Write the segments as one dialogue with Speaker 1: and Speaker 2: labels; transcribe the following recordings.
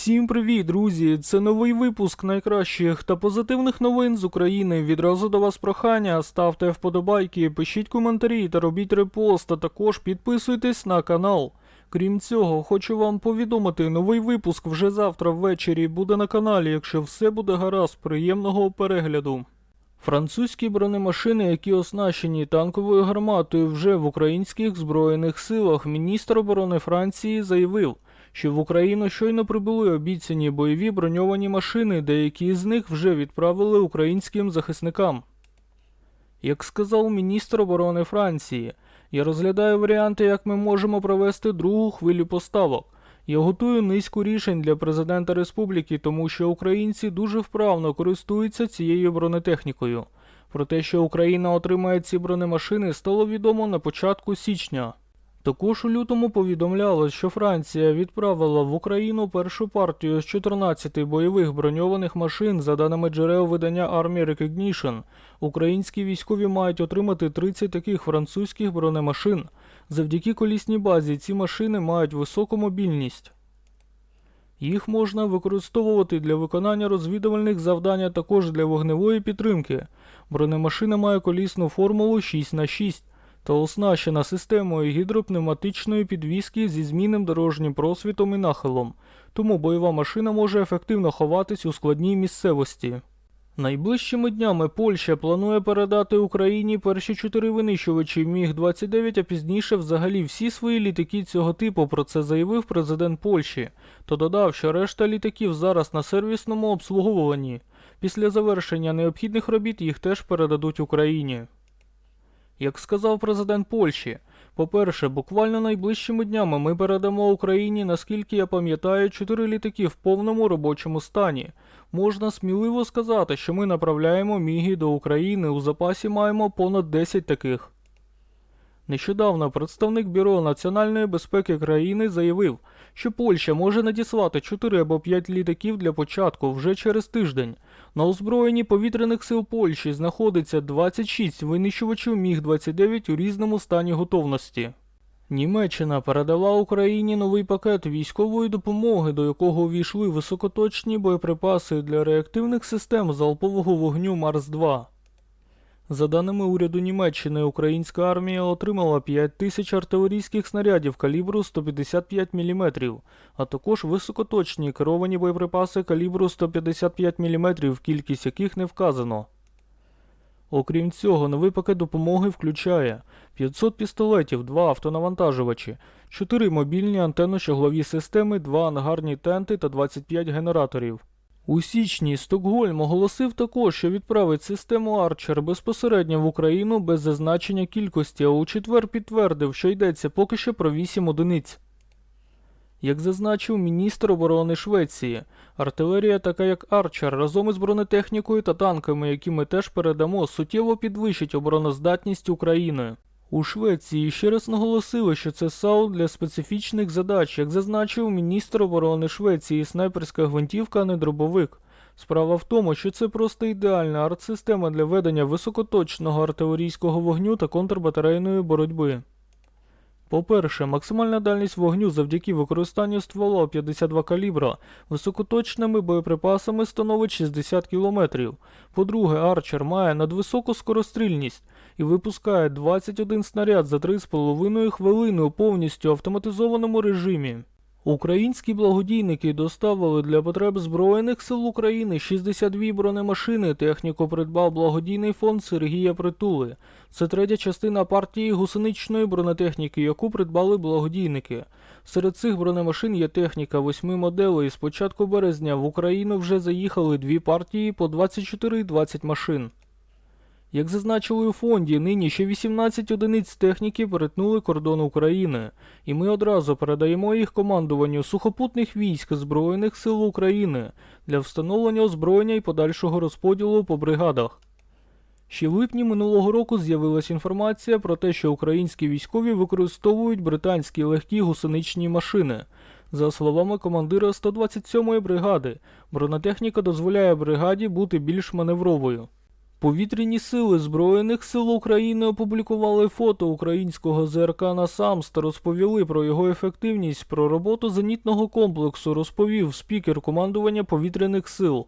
Speaker 1: Всім привіт, друзі! Це новий випуск найкращих та позитивних новин з України. Відразу до вас прохання. Ставте вподобайки, пишіть коментарі та робіть репост, а також підписуйтесь на канал. Крім цього, хочу вам повідомити, новий випуск вже завтра ввечері буде на каналі, якщо все буде гаразд, приємного перегляду. Французькі бронемашини, які оснащені танковою гарматою вже в українських збройних силах, міністр оборони Франції заявив, що в Україну щойно прибули обіцяні бойові броньовані машини, деякі з них вже відправили українським захисникам. Як сказав міністр оборони Франції, я розглядаю варіанти, як ми можемо провести другу хвилю поставок. Я готую низку рішень для президента республіки, тому що українці дуже вправно користуються цією бронетехнікою. Про те, що Україна отримає ці бронемашини, стало відомо на початку січня. Також у лютому повідомлялось, що Франція відправила в Україну першу партію з 14 бойових броньованих машин, за даними джерел видання Army Recognition. Українські військові мають отримати 30 таких французьких бронемашин. Завдяки колісній базі ці машини мають високу мобільність. Їх можна використовувати для виконання розвідувальних завдань, а також для вогневої підтримки. Бронемашина має колісну формулу 6х6 та оснащена системою гідропневматичної підвіски зі змінним дорожнім просвітом і нахилом, тому бойова машина може ефективно ховатись у складній місцевості. Найближчими днями Польща планує передати Україні перші чотири винищувачі Міг-29, а пізніше взагалі всі свої літаки цього типу. Про це заявив президент Польщі, та додав, що решта літаків зараз на сервісному обслуговуванні. Після завершення необхідних робіт їх теж передадуть Україні. Як сказав президент Польщі, по-перше, буквально найближчими днями ми передамо Україні, наскільки я пам'ятаю, чотири літаки в повному робочому стані. Можна сміливо сказати, що ми направляємо міги до України. У запасі маємо понад 10 таких. Нещодавно представник Бюро національної безпеки країни заявив, що Польща може надіслати 4 або 5 літаків для початку вже через тиждень. На озброєнні повітряних сил Польщі знаходиться 26 винищувачів Міг-29 у різному стані готовності. Німеччина передала Україні новий пакет військової допомоги, до якого увійшли високоточні боєприпаси для реактивних систем залпового вогню Марс-2. За даними уряду Німеччини, українська армія отримала 5 тисяч артилерійських снарядів калібру 155 мм, а також високоточні керовані боєприпаси калібру 155 мм, кількість яких не вказано. Окрім цього, новий пакет допомоги включає 500 пістолетів, 2 автонавантажувачі, 4 мобільні антенно-щоглові системи, 2 ангарні тенти та 25 генераторів. У січні Стокгольм оголосив також, що відправить систему Арчер безпосередньо в Україну без зазначення кількості, а у четвер підтвердив, що йдеться поки що про 8 одиниць. Як зазначив міністр оборони Швеції, артилерія, така як Арчер, разом із бронетехнікою та танками, які ми теж передамо, суттєво підвищить обороноздатність України. У Швеції ще раз наголосили, що це САУ для специфічних задач, як зазначив міністр оборони Швеції, снайперська гвинтівка, а не дробовик. Справа в тому, що це просто ідеальна артсистема для ведення високоточного артилерійського вогню та контрбатарейної боротьби. По-перше, максимальна дальність вогню завдяки використанню ствола 52 калібра високоточними боєприпасами становить 60 км. По-друге, Арчер має надвисоку скорострільність і випускає 21 снаряд за 3,5 хвилини у повністю автоматизованому режимі. Українські благодійники доставили для потреб Збройних сил України 62 бронемашини. Техніку придбав благодійний фонд Сергія Притули. Це третя частина партії гусеничної бронетехніки, яку придбали благодійники. Серед цих бронемашин є техніка восьми моделей. З початку березня в Україну вже заїхали дві партії по 24 і 20 машин. Як зазначили у фонді, нині ще 18 одиниць техніки перетнули кордон України, і ми одразу передаємо їх командуванню сухопутних військ Збройних сил України для встановлення озброєння і подальшого розподілу по бригадах. Ще в липні минулого року з'явилася інформація про те, що українські військові використовують британські легкі гусеничні машини. За словами командира 127-ї бригади, бронетехніка дозволяє бригаді бути більш маневровою. Повітряні сили Збройних сил України опублікували фото українського ЗРК «Насамс» та розповіли про його ефективність. Про роботу зенітного комплексу розповів спікер командування повітряних сил.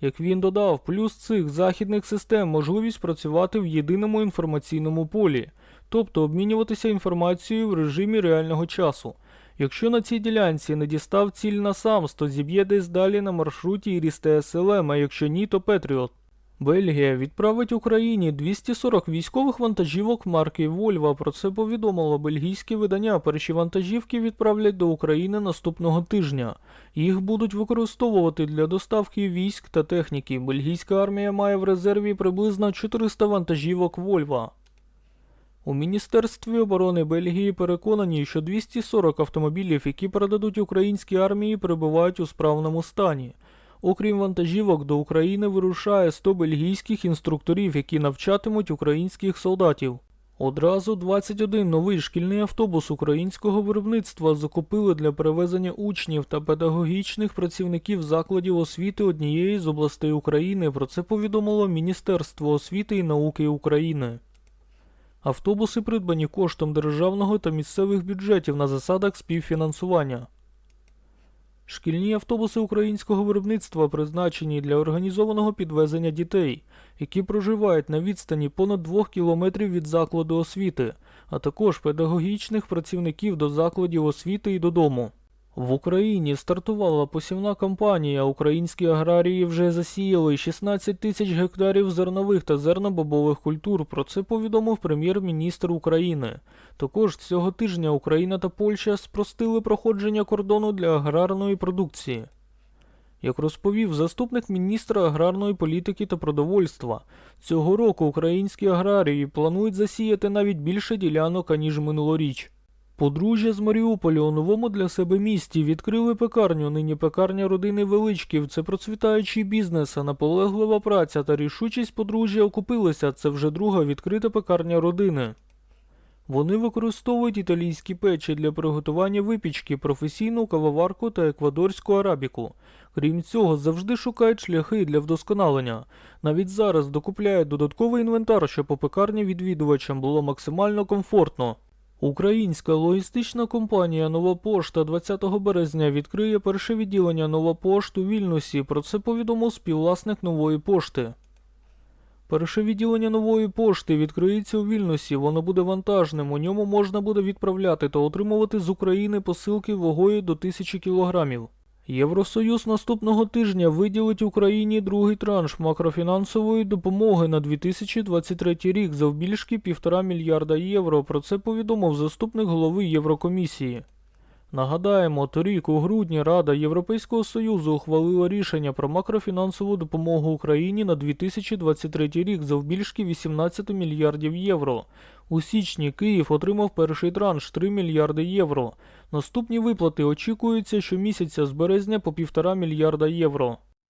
Speaker 1: Як він додав, плюс цих західних систем можливість працювати в єдиному інформаційному полі, тобто обмінюватися інформацією в режимі реального часу. Якщо на цій ділянці не дістав ціль на САМС, то зіб'є десь далі на маршруті Ірісте СЛМ, а якщо ні, то Петріот. Бельгія відправить Україні 240 військових вантажівок марки Вольва. Про це повідомило бельгійське видання. Перші вантажівки відправлять до України наступного тижня. Їх будуть використовувати для доставки військ та техніки. Бельгійська армія має в резерві приблизно 400 вантажівок Вольва. У Міністерстві оборони Бельгії переконані, що 240 автомобілів, які передадуть українській армії, перебувають у справному стані. Окрім вантажівок, до України вирушає 100 бельгійських інструкторів, які навчатимуть українських солдатів. Одразу 21 новий шкільний автобус українського виробництва закупили для перевезення учнів та педагогічних працівників закладів освіти однієї з областей України. Про це повідомило Міністерство освіти і науки України. Автобуси придбані коштом державного та місцевих бюджетів на засадах співфінансування. Шкільні автобуси українського виробництва призначені для організованого підвезення дітей, які проживають на відстані понад 2 кілометрів від закладу освіти, а також педагогічних працівників до закладів освіти і додому. В Україні стартувала посівна кампанія. Українські аграрії вже засіяли 16 тисяч гектарів зернових та зернобобових культур. Про це повідомив прем'єр-міністр України. Також цього тижня Україна та Польща спростили проходження кордону для аграрної продукції. Як розповів заступник міністра аграрної політики та продовольства, цього року українські аграрії планують засіяти навіть більше ділянок, аніж минулоріч. Подружжя з Маріуполя у новому для себе місті відкрили пекарню. Нині пекарня родини Величків. Це процвітаючий бізнес, а наполеглива праця та рішучість подружжя окупилися. Це вже друга відкрита пекарня родини. Вони використовують італійські печі для приготування випічки, професійну кавоварку та еквадорську арабіку. Крім цього, завжди шукають шляхи для вдосконалення. Навіть зараз докупляють додатковий інвентар, щоб по пекарні відвідувачам було максимально комфортно. Українська логістична компанія Нова Пошта 20 березня відкриє перше відділення Нова Пошт у Вільнюсі. Про це повідомив співвласник нової пошти. Перше відділення нової пошти відкриється у Вільнюсі. Воно буде вантажним. У ньому можна буде відправляти та отримувати з України посилки вагою до 1000 кілограмів. Євросоюз наступного тижня виділить Україні другий транш макрофінансової допомоги на 2023 рік завбільшки 1,5 мільярда євро. Про це повідомив заступник голови Єврокомісії. Нагадаємо, торік у грудні Рада Європейського Союзу ухвалила рішення про макрофінансову допомогу Україні на 2023 рік завбільшки 18 мільярдів євро. У січні Київ отримав перший транш 3 мільярди євро. Наступні виплати очікуються щомісяця з березня по 1,5 мільярда євро.